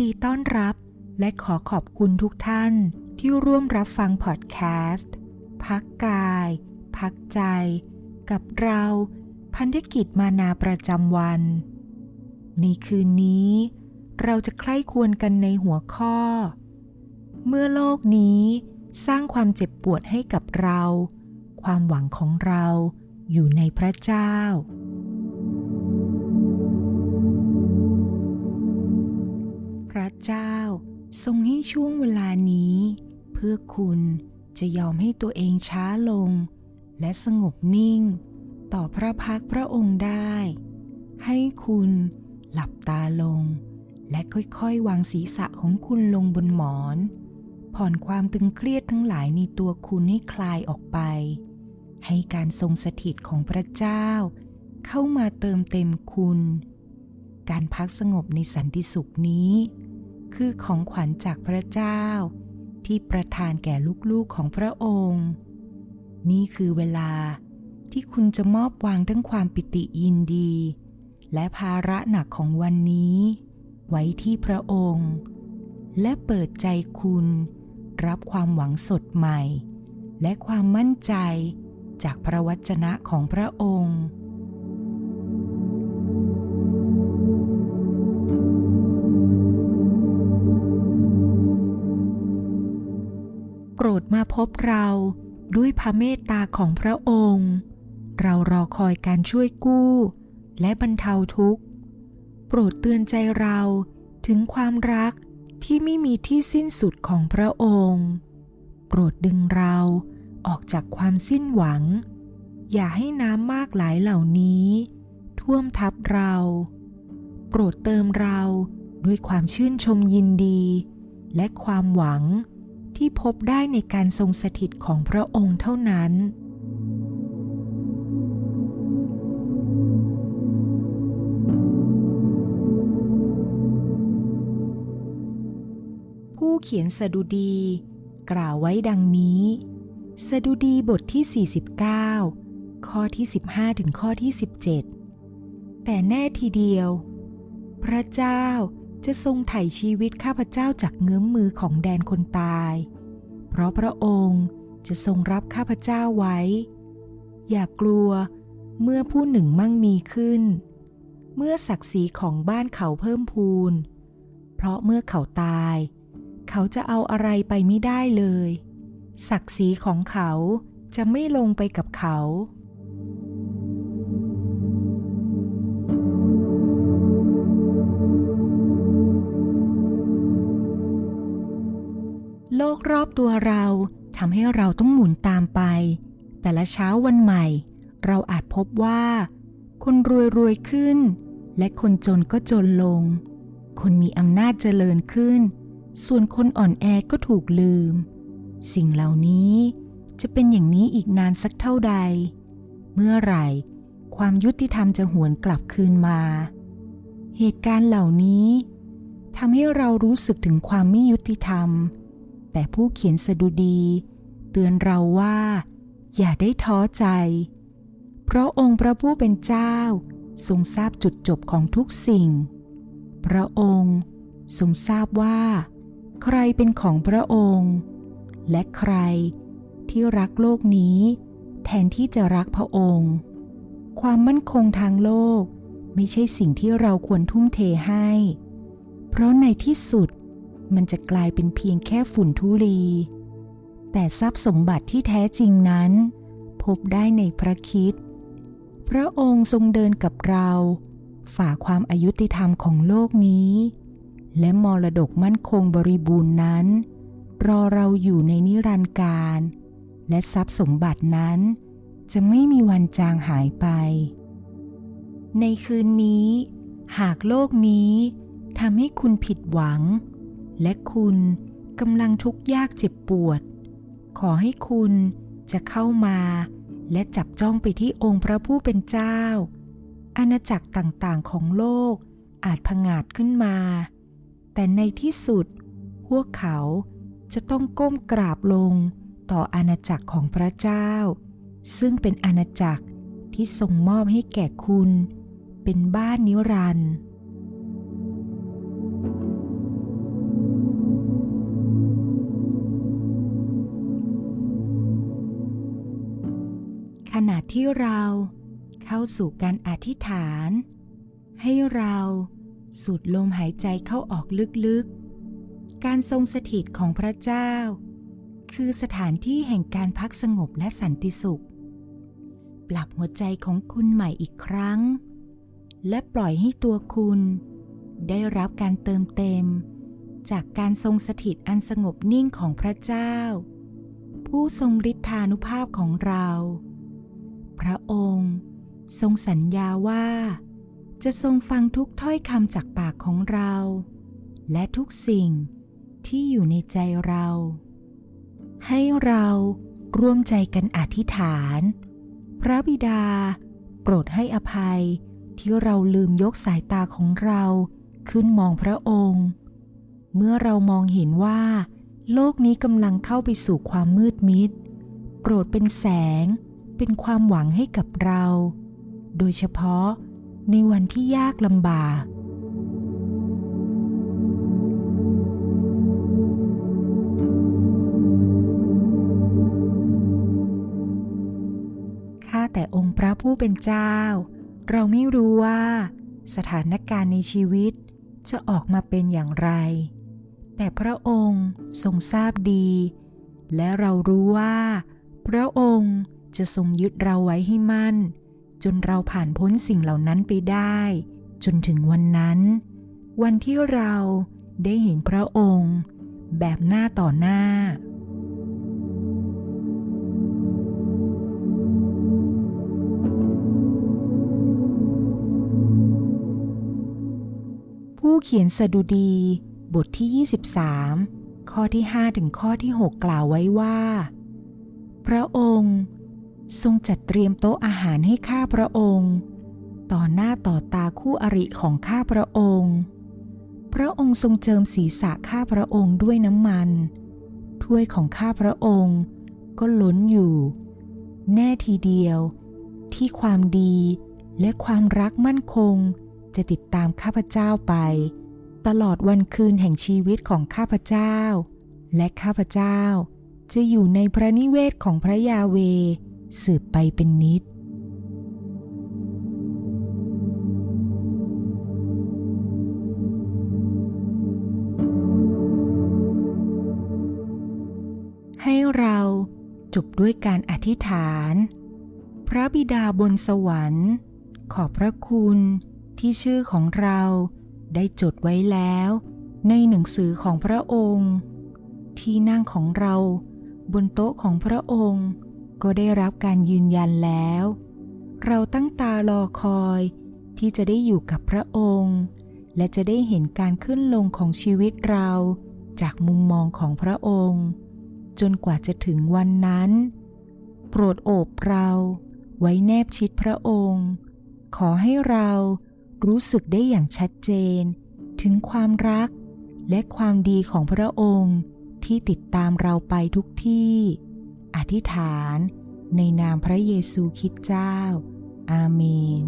ดีต้อนรับ และขอขอบคุณทุกท่านที่ร่วมรับฟังพอดแคสต์ พักกาย พักใจ กับเราพันธกิจมานาประจำวัน ในคืนนี้ เราจะใคร่ควรกันในหัวข้อ เมื่อโลกนี้สร้างความเจ็บปวดให้กับเรา ความหวังของเราอยู่ในพระเจ้า ระเจ้า ทรงให้ช่วงเวลานี้ เพื่อคุณจะยอมให้ตัวเองช้าลง และสงบนิ่ง ต่อพระพักพระองค์ได้ ให้คุณหลับตาลง และค่อยๆ วางศีรษะของคุณลงบนหมอน ผ่อนความตึงเครียดทั้งหลายในตัวคุณให้คลายออกไป ให้การทรงสถิตของพระเจ้า เข้ามาเติมเต็มคุณ การพักสงบในสันติสุขนี้ คือของขวัญจากพระเจ้า ที่ประทานแก่ลูกๆของพระองค์ นี่คือเวลาที่คุณจะมอบวางทั้งความปิติยินดี และภาระหนักของวันนี้ ไว้ที่พระองค์ และเปิดใจคุณรับความหวังสดใหม่ และความมั่นใจจากพระวจนะของพระองค์ โปรดมาพบเราด้วยพระเมตตาของพระองค์ เรารอคอยการช่วยกู้ และบรรเทาทุกข์ โปรดเตือนใจเราถึงความรักที่ไม่มีที่สิ้นสุดของพระองค์ โปรดดึงเราออกจากความสิ้นหวัง อย่าให้น้ำมากหลายเหล่านี้ ท่วมทับเรา โปรดเติมเราด้วยความชื่นชมยินดี และความหวัง ที่พบได้ในการทรงสถิตของพระองค์เท่านั้น ผู้เขียนสดุดี กล่าวไว้ดังนี้ สดุดีบทที่ 49 ข้อที่ 15 ถึงข้อที่ 17 แต่แน่ทีเดียว พระเจ้า จะทรงไถ่ชีวิตข้าพเจ้าจากเงื้อมมือของแดนคนตาย เพราะพระองค์จะทรงรับข้าพเจ้าไว้ อย่ากลัวเมื่อผู้หนึ่งมั่งมีขึ้น เมื่อศักดิ์ศรีของบ้านเขาเพิ่มพูน เพราะเมื่อเขาตาย เขาจะเอาอะไรไปไม่ได้เลย ศักดิ์ศรีของเขาจะไม่ลงไปกับเขา โลกรอบตัวเราทำให้เราต้องหมุนตามไป แต่ละเช้าวันใหม่ เราอาจพบว่า คนรวยรวยขึ้น และคนจนก็จนลง คนมีอำนาจเจริญขึ้น ส่วนคนอ่อนแอก็ถูกลืม สิ่งเหล่านี้จะเป็นอย่างนี้อีกนานสักเท่าใด เมื่อไหร่ ความยุติธรรมจะหวนกลับคืนมา เหตุการณ์เหล่านี้ทำให้เรารู้สึกถึงความไม่ยุติธรรม แต่ผู้เขียนสดุดี เตือนเราว่า อย่าได้ท้อใจ เพราะองค์พระผู้เป็นเจ้า ทรงทราบจุดจบของทุกสิ่ง พระองค์ทรงทราบว่า ใครเป็นของพระองค์ และใครที่รักโลกนี้ แทนที่จะรักพระองค์ ความมั่นคงทางโลกไม่ใช่สิ่งที่เราควรทุ่มเทให้ เพราะในที่สุด มันจะกลายเป็นเพียงแค่ฝุ่นทุลี แต่ทรัพย์สมบัติที่แท้จริงนั้น พบได้ในพระคิด พระองค์ทรงเดินกับเรา ฝ่าความอายุติธรรมของโลกนี้ และมรดกมั่นคงบริบูรณ์นั้น รอเราอยู่ในนิรันดร์การ และทรัพย์สมบัตินั้นจะไม่มีวันจางหายไป ในคืนนี้ หากโลกนี้ทำให้คุณผิดหวัง และคุณกำลังทุกข์ยากเจ็บปวด ขอให้คุณจะเข้ามา และจับจ้องไปที่องค์พระผู้เป็นเจ้า อาณาจักรต่างๆของโลกอาจผงาดขึ้นมา แต่ในที่สุด พวกเขาจะต้องก้มกราบลงต่ออาณาจักรของพระเจ้า ซึ่งเป็นอาณาจักรที่ทรงมอบให้แก่คุณ เป็นบ้านนิรันดร์ ที่เราเข้าสู่การอธิษฐาน ให้เราสูดลมหายใจเข้าออกลึกๆ การทรงสถิตของพระเจ้า คือสถานที่แห่งการพักสงบและสันติสุข ปรับหัวใจของคุณใหม่อีกครั้ง และปล่อยให้ตัวคุณ ได้รับการเติมเต็ม จากการทรงสถิตอันสงบนิ่งของพระเจ้า ผู้ทรงฤทธานุภาพของเรา พระองค์ ทรงสัญญาว่า จะทรงฟังทุกถ้อยคำจากปากของเรา และทุกสิ่งที่อยู่ในใจเรา ให้เราร่วมใจกันอธิษฐาน พระบิดา โปรดให้อภัยที่เราลืมยกสายตาของเราขึ้นมองพระองค์ เมื่อเรามองเห็นว่า โลกนี้กำลังเข้าไปสู่ความมืดมิด โปรดเป็นแสง เป็นความหวังให้กับเรา โดยเฉพาะในวันที่ยากลำบาก ข้าแต่องค์พระผู้เป็นเจ้า เราไม่รู้ว่าสถานการณ์ในชีวิตจะออกมาเป็นอย่างไร แต่พระองค์ทรงทราบดี และเรารู้ว่า พระองค์ จะทรงยึดเราไว้ให้มั่น จนเราผ่านพ้นสิ่งเหล่านั้นไปได้ จนถึงวันนั้น วันที่เราได้เห็นพระองค์ แบบหน้าต่อหน้าผู้เขียนสดุดี บทที่ 23 ข้อที่ 5 ถึงข้อที่ 6 กล่าวไว้ว่า พระองค์ ทรงจัดเตรียมโต๊ะอาหารให้ข้าพระองค์ ต่อหน้าต่อตาคู่อริของข้าพระองค์ พระองค์ทรงเจิมศีรษะข้าพระองค์ด้วยน้ำมัน ถ้วยของข้าพระองค์ก็ล้นอยู่ แน่ทีเดียว ที่ความดีและความรักมั่นคงจะติดตามข้าพเจ้าไป ตลอดวันคืนแห่งชีวิตของข้าพเจ้า และข้าพเจ้าจะอยู่ในพระนิเวศของพระยาเว สืบไปเป็นนิด ให้เราจบด้วยการอธิษฐาน พระบิดาบนสวรรค์ ขอบพระคุณที่ชื่อของเราได้จดไว้แล้ว ในหนังสือของพระองค์ ที่นั่งของเราบนโต๊ะของพระองค์ ก็ได้รับการยืนยันแล้ว เราตั้งตารอคอยที่จะได้อยู่กับพระองค์ และจะได้เห็นการขึ้นลงของชีวิตเราจากมุมมองของพระองค์ จนกว่าจะถึงวันนั้น โปรดโอบเราไว้แนบชิดพระองค์ ขอให้เรารู้สึกได้อย่างชัดเจน ถึงความรักและความดีของพระองค์ที่ติดตามเราไปทุกที่ อธิษฐาน ในนามพระเยซูคริสต์เจ้า อาเมน